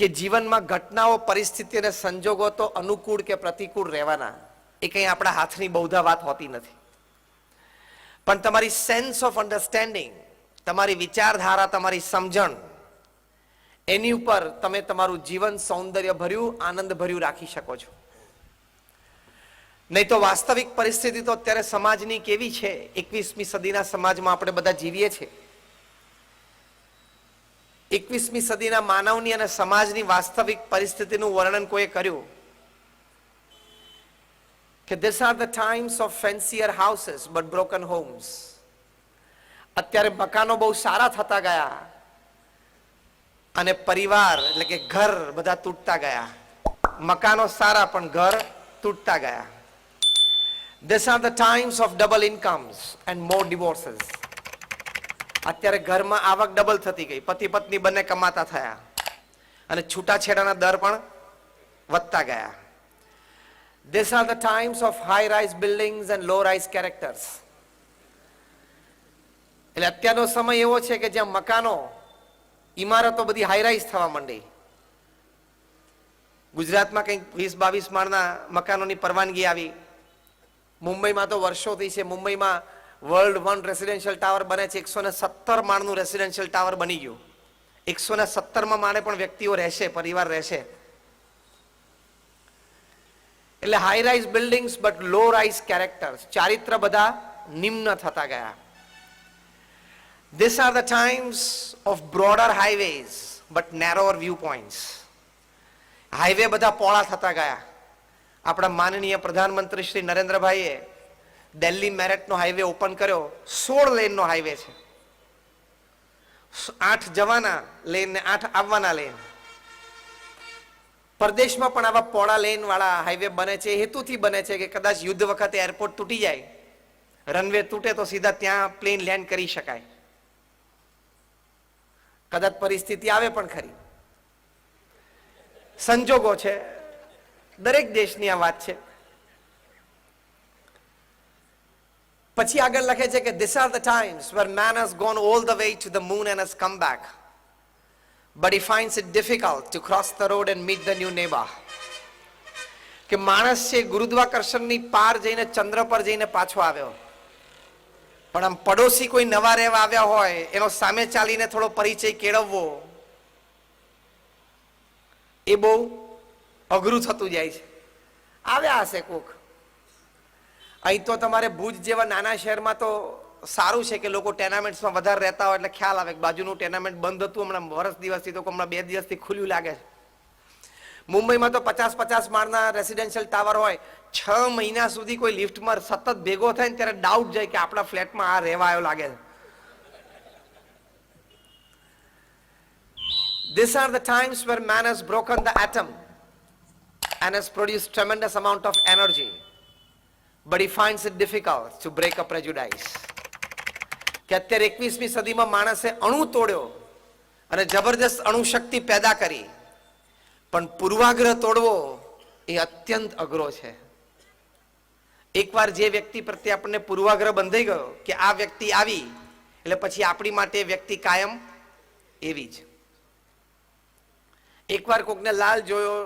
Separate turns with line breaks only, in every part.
કે જીવનમાં ઘટનાઓ, પરિસ્થિતિ અને સંજોગો તો અનુકૂળ કે પ્રતિકૂળ રહેવાના. એ કંઈ આપણા હાથની બહુધા વાત હોતી નથી. પણ તમારી સેન્સ ઓફ અન્ડરસ્ટેન્ડિંગ તમારી વિચારધારા, તમારી સમજણ, એની ઉપર તમે તમારું જીવન સૌંદર્ય ભર્યું આનંદ ભર્યું રાખી શકો છો. નહીં તો વાસ્તવિક પરિસ્થિતિ તો અત્યારે સમાજની કેવી છે? એકવીસમી સદીના સમાજમાં આપણે બધા જીવીએ છીએ. એકવીસમી સદીના માનવની અને સમાજની વાસ્તવિક પરિસ્થિતિનું વર્ણન કોઈએ કર્યું? કે this are the times of fancier houses but broken homes અત્યારે મકાનો બહુ સારા થતા ગયા અને પરિવાર એટલે કે ઘર બધા તૂટતા ગયા. મકાનો સારા પણ ઘર તૂટતા ગયા. This are the times of double incomes and more divorces અત્યારે ઘરમાં આવક ડબલ થતી ગઈ. પતિ પત્ની બંને કમાતા થયા. અને છૂટાછેડાના દર પણ વધતા ગયા. This are the times of high rise buildings and low rise characters એટલે અત્યારનો સમય એવો છે કે જ્યાં મકાનો, ઇમારતો બધી હાઈ રાઇઝ થવા માંડી. ગુજરાતમાં કંઈક વીસ બાવીસ માળના મકાનોની પરવાનગી આવી. મુંબઈમાં તો વર્ષોથી છે. મુંબઈમાં વર્લ્ડ વન રેસિડેન્શિયલ ટાવર બને છે. એકસો ને સત્તર માળનું રેસિડેન્શિયલ ટાવર બની ગયું. એકસો ને સત્તરમાં માળે પણ વ્યક્તિઓ રહેશે, પરિવાર રહેશે. એટલે high rise buildings but low rise characters ચારિત્ર બધા નિમ્ન થતા ગયા. This are the times of broader highways but narrower view points highway બધા પોળા થતા ગયા. આપણા માનનીય પ્રધાનમંત્રી શ્રી નરેન્દ્રભાઈએ દિલ્હી મેરઠનો હાઈવે ઓપન કર્યો, સોળ લેનનો હાઈવે છે. આઠ જવાના લેન ને આઠ આવવાના લેન પરદેશમાં પણ આવા પોળા લેન વાળા હાઈવે બને છે. હેતુથી બને છે કે કદાચ યુદ્ધ વખતે એરપોર્ટ તૂટી જાય. રનવે તૂટે તો સીધા ત્યાં પ્લેન લેન્ડ કરી શકાય. કદાચ પરિસ્થિતિ આવે પણ ખરી. સંજોગો છે. દરેક દેશની આ વાત છે. પછી આગળ લખે છે કે this are the times where man has gone all the way to the moon and has come back. But he finds it difficult to cross the road and meet the new neighbor. કે માણસ છે, ગુરુદ્વાકર્ષણની પાર જઈને ચંદ્ર પર જઈને પાછો આવ્યો. પણ આમ પડોશી કોઈ નવા રહેવા આવ્યા હોય, એનો સામે ચાલીને થોડો પરિચય કેળવવો, એ બહુ અઘરું થતું જાય છે. આવ્યા હશે કોક. અહીં તો તમારે ભુજ જેવા નાના શહેરમાં તો સારું છે કે લોકો ટેનામેન્ટ્સમાં વધારે રહેતા હોય એટલે ખ્યાલ આવે કે બાજુનું ટેનામેન્ટ બંધ હતું, હમણાં વર્ષ દિવસથી તો હમણાં બે દિવસથી ખુલ્યું લાગે છે મુંબઈમાં તો પચાસ પચાસ માળના રેસિડેન્શિયલ ટાવર હોય, છ મહિના સુધી કોઈ લિફ્ટમાં સતત ભેગો થાય ને ત્યારે ડાઉટ જાય કે આપણા ફ્લેટમાં આ રહેવા આવ્યો લાગે છે These are the times where man has broken the atom and has produce tremendous amount of energy. But he finds it difficult to break a prejudice. કે અત્યારે એકવીસમી સદીમાં માણસે અણુ તોડ્યો અને જબરદસ્ત અણુશક્તિ પેદા કરી. પણ પૂર્વાગ્રહ તોડવો એ અત્યંત અઘરો છે. એકવાર જે વ્યક્તિ પ્રત્યે આપણને પૂર્વાગ્રહ બંધાઈ ગયો કે આ વ્યક્તિ આવી, એટલે પછી આપણી માટે વ્યક્તિ કાયમ એવી જ. એકવાર કોકને લાલ જોયો,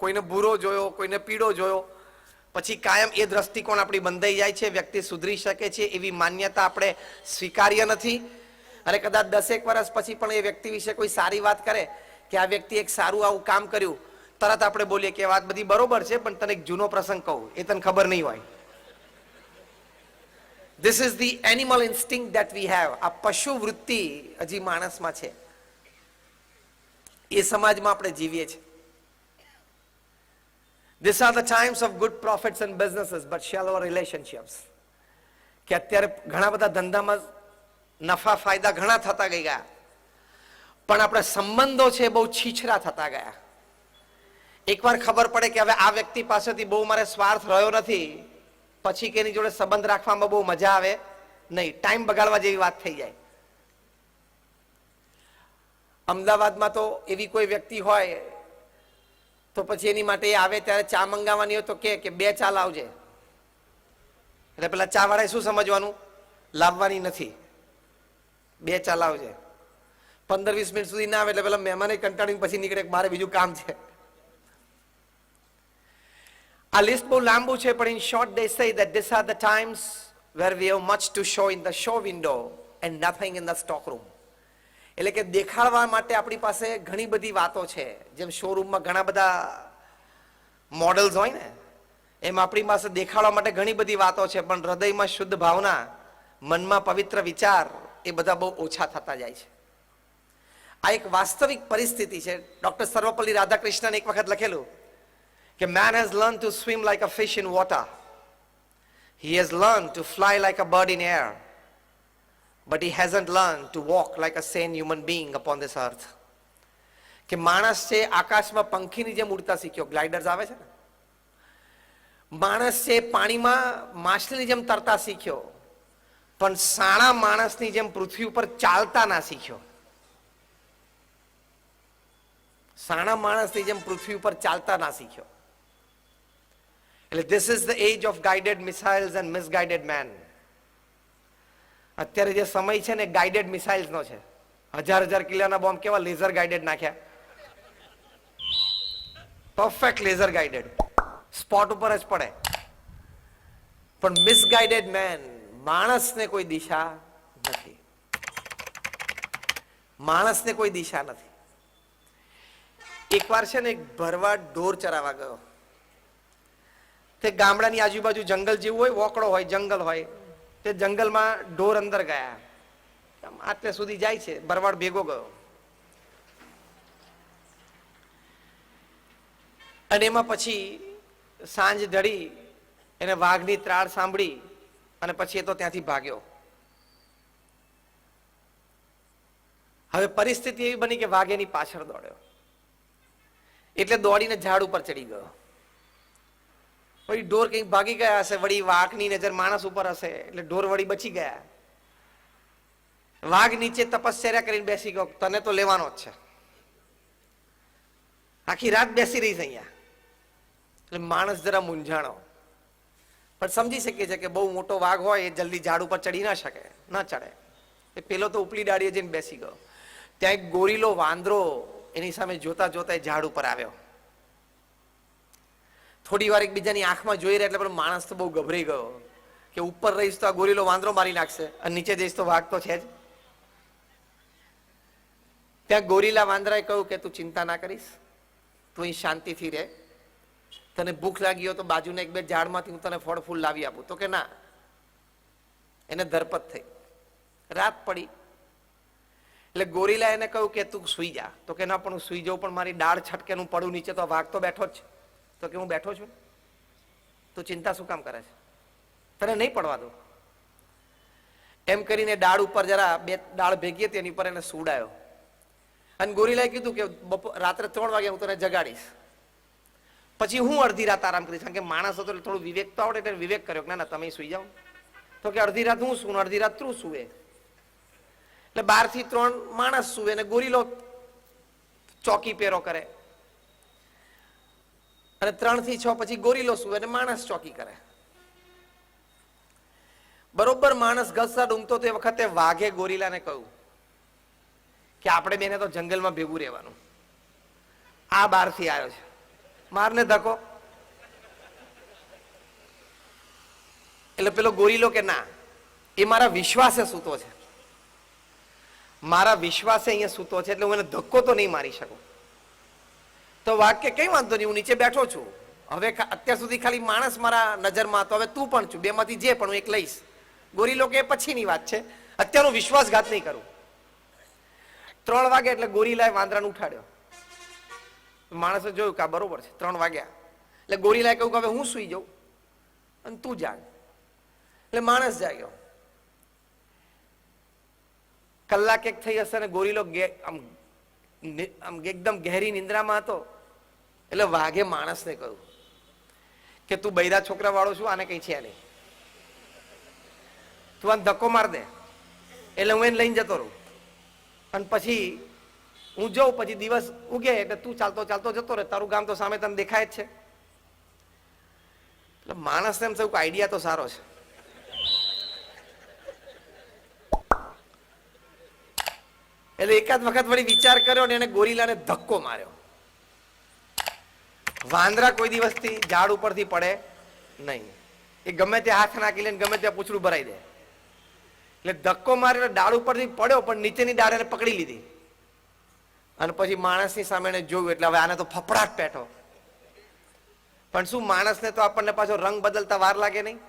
કોઈને ભૂરો જોયો, કોઈને પીળો જોયો પછી કાયમ એ દ્રષ્ટિકોણ આપણી બંધાઈ જાય છે, વ્યક્તિ સુધરી શકે છે એવી માન્યતા આપણે સ્વીકાર્ય નથી. અને કદાચ દસેક વર્ષ પછી પણ એ વ્યક્તિ વિશે કોઈ સારી વાત કરે કે આ વ્યક્તિ એક સારું આવું કામ કર્યું, તરત આપણે બોલીએ કે વાત બધી બરોબર છે, પણ તને એક જૂનો પ્રસંગ કહું, એ તને ખબર નહીં હોય. This is the animal instinct that we have આ પશુ વૃત્તિ હજી માણસમાં છે. એ સમાજમાં આપણે જીવીએ છીએ. These are the times of good profits and businesses, but shallow relationships. કે અત્યારે ઘણા બધા ધંધામાં નફા ફાયદા ઘણા થતા ગયા. પણ આપણા સંબંધો છે બહુ છીછરા થતા ગયા. એકવાર ખબર પડે કે હવે આ વ્યક્તિ પાસેથી બહુ મારે સ્વાર્થ રહ્યો નથી પછી કે એની જોડે સંબંધ રાખવામાં બહુ મજા આવે નહીં ટાઈમ બગાડવા જેવી વાત થઈ જાય. અમદાવાદમાં તો એવી કોઈ વ્યક્તિ હોય તો પછી એની માટે આવે ત્યારે ચા મંગાવવાની હોય તો કે કે બે ચા લાવજે. એટલે પેલા ચા વાળાએ શું સમજવાનું? લાવવાની નથી. બે ચા લાવજે. પંદર વીસ મિનિટ સુધી ના આવે એટલે પેલા મહેમાને કંટાળીને પછી નીકળે મારે બીજું કામ છે. આ લિસ્ટ બહુ લાંબુ છે, પણ in short they say that this are the times where we have much to show in the show window and nothing in the stock room. એટલે કે દેખાડવા માટે આપણી પાસે ઘણી બધી વાતો છે. જેમ શોરૂમમાં ઘણા બધા મોડલ્સ હોય ને, એમ આપણી પાસે દેખાડવા માટે ઘણી બધી વાતો છે, પણ હૃદયમાં શુદ્ધ ભાવના, મનમાં પવિત્ર વિચાર, એ બધા બહુ ઓછા થતા જાય છે. આ એક વાસ્તવિક પરિસ્થિતિ છે. ડોક્ટર સર્વપલ્લી રાધાકૃષ્ણને એક વખત લખેલું કે man has learn to swim like a fish in water he has learn to fly like a bird in air. But he hasn't learn to walk like a sane human being upon this earth કે માણસ છે, આકાશમાં પંખીની જેમ ઉડતા શીખ્યો. ગ્લાઇડર્સ આવે છે ને? માણસ છે, પાણીમાં માછલીની જેમ તરતા શીખ્યો. પણ સાણા માણસની જેમ પૃથ્વી ઉપર ચાલતા ના શીખ્યો. સાણા માણસની જેમ પૃથ્વી ઉપર ચાલતા ના શીખ્યો. એટલે this is the age of guided missiles and misguided man અત્યારે જે સમય છે ને ગાઇડેડ મિસાઇલ્સ નો છે. હજાર હજાર કિલોના બોમ્બ કેવા લેઝર ગાઇડેડ નાખ્યા. પરફેક્ટ લેઝર ગાઈડેડ સ્પોટ ઉપર જ પડે. પણ મિસગાઈડેડ મેન માણસને કોઈ દિશા નથી. માણસને કોઈ દિશા નથી. એકવાર છે ને એક ભરવાડ ઢોર ચરાવા ગયો. તે ગામડાની આજુબાજુ જંગલ જેવું હોય વોકડો હોય, જંગલ હોય. તે જંગલમાં ઢોર અંદર ગયા. આમ આટલે સુધી જાય છે. ભરવાડ ભેગો ગયો. અને એમાં પછી સાંજ ઢળી એને વાઘની ત્રાળ સાંભળી અને પછી એ તો ત્યાંથી ભાગ્યો. હવે પરિસ્થિતિ એવી બની કે વાઘ એની પાછળ દોડ્યો. એટલે દોડીને ઝાડ ઉપર ચડી ગયો. વળી ઢોર કંઈક ભાગી ગયા હશે, વળી વાઘની નજર માણસ ઉપર હશે, એટલે ઢોર વળી બચી ગયા. વાઘ નીચે તપશ્ચર્યા કરીને બેસી ગયો, તને તો લેવાનો જ છે. આખી રાત બેસી રહી છે અહીંયા. એટલે માણસ જરા મૂંઝાણો. પણ સમજી શકીએ છે કે બહુ મોટો વાઘ હોય, એ જલ્દી ઝાડ ઉપર ચડી ના શકે, ના ચડે. એ પેલો તો ઉપલી ડાળીએ જઈને બેસી ગયો. ત્યાં એક ગોરીલો વાંદરો એની સામે જોતા જોતા ઝાડ ઉપર આવ્યો. થોડી વાર એકબીજાની આંખમાં જોઈ રહ્યા એટલે પણ માણસ તો બહુ ગભરાઈ ગયો. કે ઉપર રહીશ તો આ ગોરીલો વાંદરો મારી નાખશે અને નીચે જઈશ તો વાઘ તો છે જ. ત્યાં ગોરીલા વાંદરાએ કહ્યું કે તું ચિંતા ના કરીશ, તું અહીં શાંતિથી રહે. તને ભૂખ લાગી હોય તો બાજુના એક બે ઝાડમાંથી હું તને ફળ ફૂલ લાવી આપું. તો કે ના. એને ધરપત થઈ. રાત પડી. એટલે ગોરીલા એને કહ્યું કે તું સુઈ જા. તો કે ના, પણ હું સુઈ જાઉં, પણ મારી દાળ છટકે હું પડું નીચે તો વાઘ તો બેઠો જ છે. તો કે હું બેઠો છું, તું ચિંતા શું કામ કરે છે? તને નહીં પડવા દો એમ કરીને દાળ ઉપર જરા બે દાળ ભેગી હતી, એની ઉપર એને સુડાયો. અને ગોરીલાએ કીધું કે રાત્રે ત્રણ વાગે હું તને જગાડીશ. પછી હું અડધી રાત આરામ કરીશ, કારણ કે માણસ હતો એટલે થોડું વિવેક તો આવડે એટલે વિવેક કર્યો ના ના, તમે સુઈ જાઓ. તો કે અડધી રાત હું સું અડધી રાત તું સુવે. એટલે બારથી ત્રણ માણસ સુવે અને ગોરીલો ચોકી પેરો કરે. અને ત્રણથી છ પછી ગોરીલો સુવે અને માણસ ચોકી કરે. બરોબર માણસ ગસા ઊંઘતો તે વખતે વાઘે ગોરીલાને કહ્યું કે આપણે બેને તો જંગલમાં ભેગું રહેવાનું. આ બારથી આવ્યો છે. મારને ધક્કો. એટલે પેલો ગોરીલો કે ના, એ મારા વિશ્વાસે સૂતો છે. મારા વિશ્વાસે અહીંયા સૂતો છે એટલે હું એને ધક્કો તો નહીં મારી શકું. તો વાક્ય કઈ વાંધો નહીં, હું નીચે બેઠો છું. હવે અત્યાર સુધી ખાલી માણસ મારા નજરમાં હતો, હવે તું પણ છું, બેમાંથી જે પણ હું એક લઈશ. ગોરીલો કે એ પછીની વાત છે. અત્યારનો વિશ્વાસઘાત નહીં કરું. ત્રણ વાગે એટલે ગોરીલાએ વાંદરાને ઉઠાડ્યો. માણસે જોયું કે આ બરોબર છે, ત્રણ વાગ્યા. એટલે ગોરીલાએ કહ્યું કે હવે હું સુઈ જાઉં અને તું જાગ. એટલે માણસ જાગ્યો. કલાક એક થઈ હશે ને ગોરીલો આમ આમ એકદમ ગહેરી નિંદ્રામાં હતો. એટલે વાઘે માણસને કહ્યું કે તું બૈરા છોકરા વાળો છું, આને કઈ છે નહીં. તું આને ધક્કો માર દે. એટલે હું એને લઈને જતો રહું. અને પછી હું જાઉં, પછી દિવસ ઉગે એટલે તું ચાલતો ચાલતો જતો રહે. તારું ગામ તો સામે તને દેખાય જ છે. એટલે માણસને એમ થયું કે આઈડિયા તો સારો છે. એટલે એકાદ વખત વળી વિચાર કર્યો ને એને ગોરીલાને ધક્કો માર્યો. વાંદરા કોઈ દિવસથી ઝાડ ઉપરથી પડે નહીં. એ ગમે તે હાથ નાખી લે ગમે ત્યાં પૂછડું ભરાઈ દે. એટલે ધક્કો માર્યો ડાળ ઉપરથી પડ્યો પણ નીચેની ડાળ એને પકડી લીધી. અને પછી માણસની સામે એને જોયું એટલે હવે આને તો ફફડાટ પેઠો. પણ શું માણસને તો આપણને પાછો રંગ બદલતા વાર લાગે નહીં?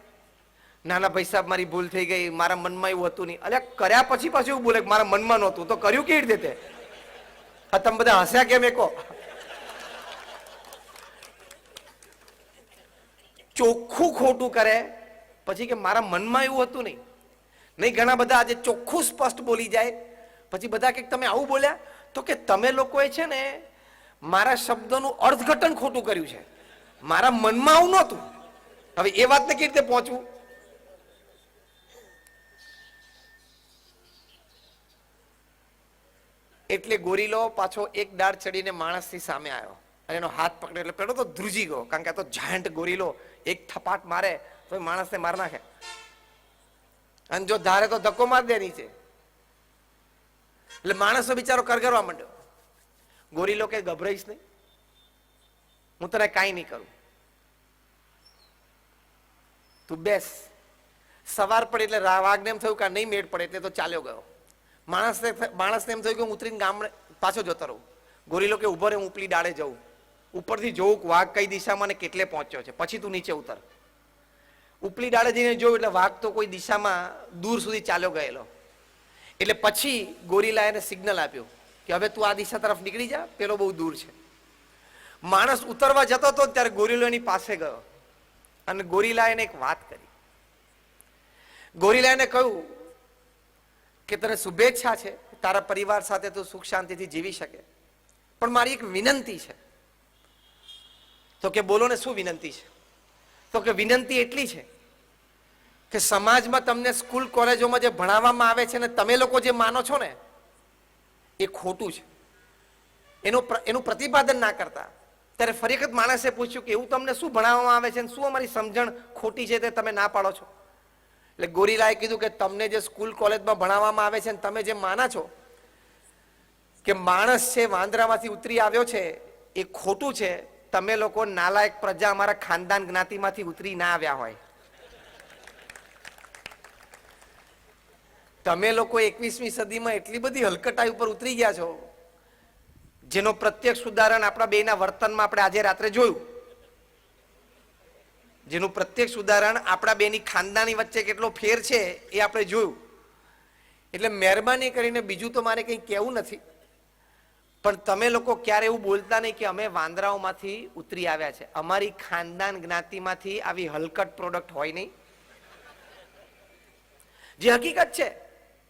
નાના ભાઈ સાહેબ મારી ભૂલ થઈ ગઈ, મારા મનમાં એવું હતું નહીં. અલ્યા, કર્યા પછી પાછું એવું બોલે મારા મનમાં નહોતું. તો કર્યું કેવી રીતે આ તમે બધા હસ્યા કેમ એકો? ચોખ્ખું ખોટું કરે, પછી કે મારા મનમાં એવું હતું નહીં. નહીં, ઘણા બધા આજે ચોખ્ખું સ્પષ્ટ બોલી જાય. પછી બધા કે તમે આવું બોલ્યા? તો કે તમે લોકોએ છે ને મારા શબ્દોનું અર્થઘટન ખોટું કર્યું છે. મારા મનમાં આવું નહોતું. હવે એ વાતને કેવી રીતે પહોંચવું? એટલે ગોરીલો પાછો એક દાળ ચડીને માણસની સામે આવ્યો. અને એનો હાથ પકડ્યો. એટલે પેલો તો ધ્રુજી ગયો. કારણ કે આ તો જાયન્ટ ગોરીલો એક થપાટ મારે, તો માણસને માર નાખે. અને જો ધારે તો ધક્કો માર દે નીચે. એટલે માણસો બિચારો કરગરવા માંડ્યો. ગોરીલો કે ગભરાઈશ નહીં. હું તને કાંઈ નહીં કરું. તું બેસ. સવાર પડે એટલે વાઘને એમ થયું કે નહીં મેળ પડે, એટલે તો ચાલ્યો ગયો. માણસને માણસને એમ થયું કે હું ઉતરીને ગામડે પાછો જતો રહું. ગોરીલો કે ઊભો રહે, હું ઉપલી ડાળે જઉં. ઉપરથી જોઉં વાઘ કઈ દિશામાં ને કેટલે પહોંચ્યો છે. પછી તું નીચે ઉતર. ઉપલી ડાળે જઈને જોયું એટલે વાઘ તો કોઈ દિશામાં દૂર સુધી ચાલ્યો ગયેલો. એટલે પછી ગોરીલા એને સિગ્નલ આપ્યું કે હવે તું આ દિશા તરફ નીકળી જા, પેલો બહુ દૂર છે. માણસ ઉતરવા જતો હતો ત્યારે ગોરીલો એની પાસે ગયો. અને ગોરીલા એને એક વાત કરી. ગોરીલા એને કહ્યું કે તને શુભેચ્છા છે, તારા પરિવાર સાથે તું સુખ શાંતિથી જીવી શકે. પણ મારી એક વિનંતી છે. તો કે બોલો ને શું વિનંતી છે? તો કે વિનંતી એટલી છે કે સમાજમાં તમને સ્કૂલ કોલેજોમાં જે ભણાવવામાં આવે છે ને તમે લોકો જે માનો છો ને, એ ખોટું છે. એનું એનું પ્રતિપાદન ના કરતા. ત્યારે ફરી વખત માણસે પૂછ્યું કે એવું તમને શું ભણાવવામાં આવે છે અને શું અમારી સમજણ ખોટી છે તે તમે ના પાડો છો? એટલે ગોરીલાએ કીધું કે તમને જે સ્કૂલ કોલેજમાં ભણાવવામાં આવે છે તમે જે માના છો કે માણસ છે, વાંદરામાંથી ઉતરી આવ્યો છે, એ ખોટું છે, તમે લોકો નાલાયક પ્રજા અમારા ખાનદાન જ્ઞાતિમાંથી ઉતરી ના આવ્યા હોય. તમે લોકો એકવીસમી સદીમાં એટલી બધી હલકટાઈ ઉપર ઉતરી ગયા છો, જેનો પ્રત્યક્ષ ઉદાહરણ આપણા બેના વર્તનમાં આપણે આજે રાત્રે જોયું. જેનું પ્રત્યક્ષ ઉદાહરણ આપણા બેની ખાનદાની વચ્ચે કેટલો ફેર છે એ આપણે જોયું. એટલે મહેરબાની કરીને બીજું તો મારે કંઈ કહેવું નથી. પણ તમે લોકો ક્યારે એવું બોલતા નહીં કે અમે વાંદરાઓમાંથી ઉતરી આવ્યા છે. અમારી ખાનદાન જ્ઞાતિમાંથી આવી હલકટ પ્રોડક્ટ હોય નહીં. જે હકીકત છે.